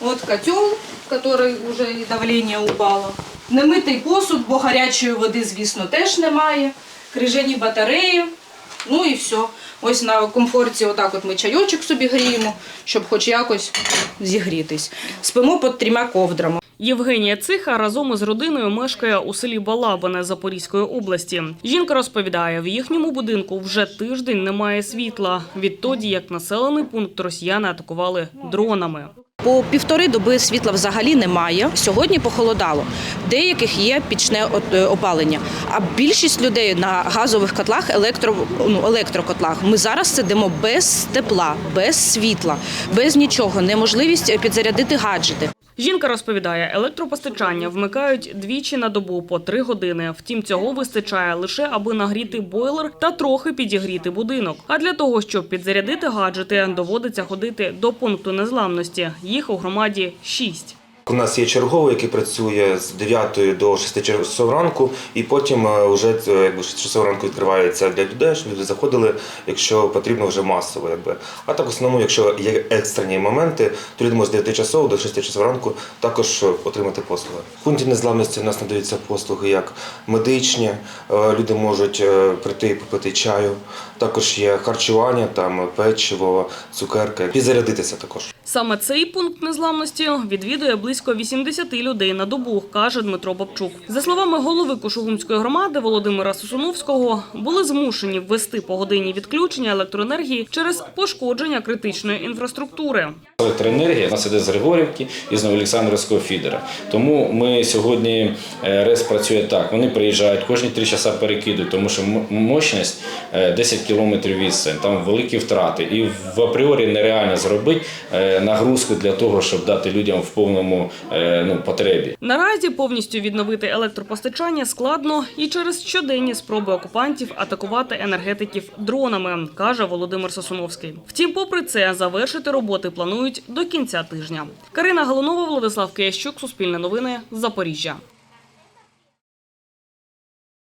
От котел, який вже і давлення упало. Немитий посуд, бо гарячої води, звісно, теж немає. Крижані батареї. Ну і все. Ось на комфорті отак от ми чайочок собі гріємо, щоб хоч якось зігрітись. Спимо під трьома ковдрами. Євгенія Циха разом із родиною мешкає у селі Балабине Запорізької області. Жінка розповідає, в їхньому будинку вже тиждень немає світла відтоді, як населений пункт росіяни атакували дронами. По півтори доби світла взагалі немає. Сьогодні похолодало. Деяких є пічне е, опалення. А більшість людей на газових котлах, електро, ну, електрокотлах. Ми зараз сидимо без тепла, без світла, без нічого. Неможливість підзарядити гаджети. Жінка розповідає, електропостачання вмикають двічі на добу по три години. Втім, цього вистачає лише аби нагріти бойлер та трохи підігріти будинок. А для того, щоб підзарядити гаджети, доводиться ходити до пункту незламності. Їх у громаді шість. У нас є черговий, який працює з 9 до 6 часов ранку, і потім е, вже е, якби 6 часов ранку відкривається для людей, щоб люди заходили, якщо потрібно вже масово. Якби. А так в основному, якщо є екстрені моменти, то люди можуть з 9 часов до 6 часов ранку також е, отримати послуги. В пункті незламності у нас надаються послуги як медичні, люди можуть прийти і попити чаю. Також є харчування, там печиво, цукерки, підзарядитися також. Саме цей пункт незламності відвідує близько 80 людей на добу, каже Дмитро Бабчук. За словами голови Кошугумської громади Володимира Сосуновського, були змушені ввести погодинні відключення електроенергії через пошкодження критичної інфраструктури. Електроенергія у нас іде з Григорівки і з Новоолександрівського фідера. Тому ми сьогодні е, РЕС працює так. Вони приїжджають кожні три часа перекидують, тому що мощність е, 10 кілометрів відстань, там великі втрати. І в апріорі нереально зробити е, нагрузку для того, щоб дати людям в повному е, ну, потребі. Наразі повністю відновити електропостачання складно і через щоденні спроби окупантів атакувати енергетиків дронами, каже Володимир Сосуновський. Втім, попри це, завершити роботи планують до кінця тижня. Карина Галунова, Владислав Киящук, Суспільне новини, Запоріжжя.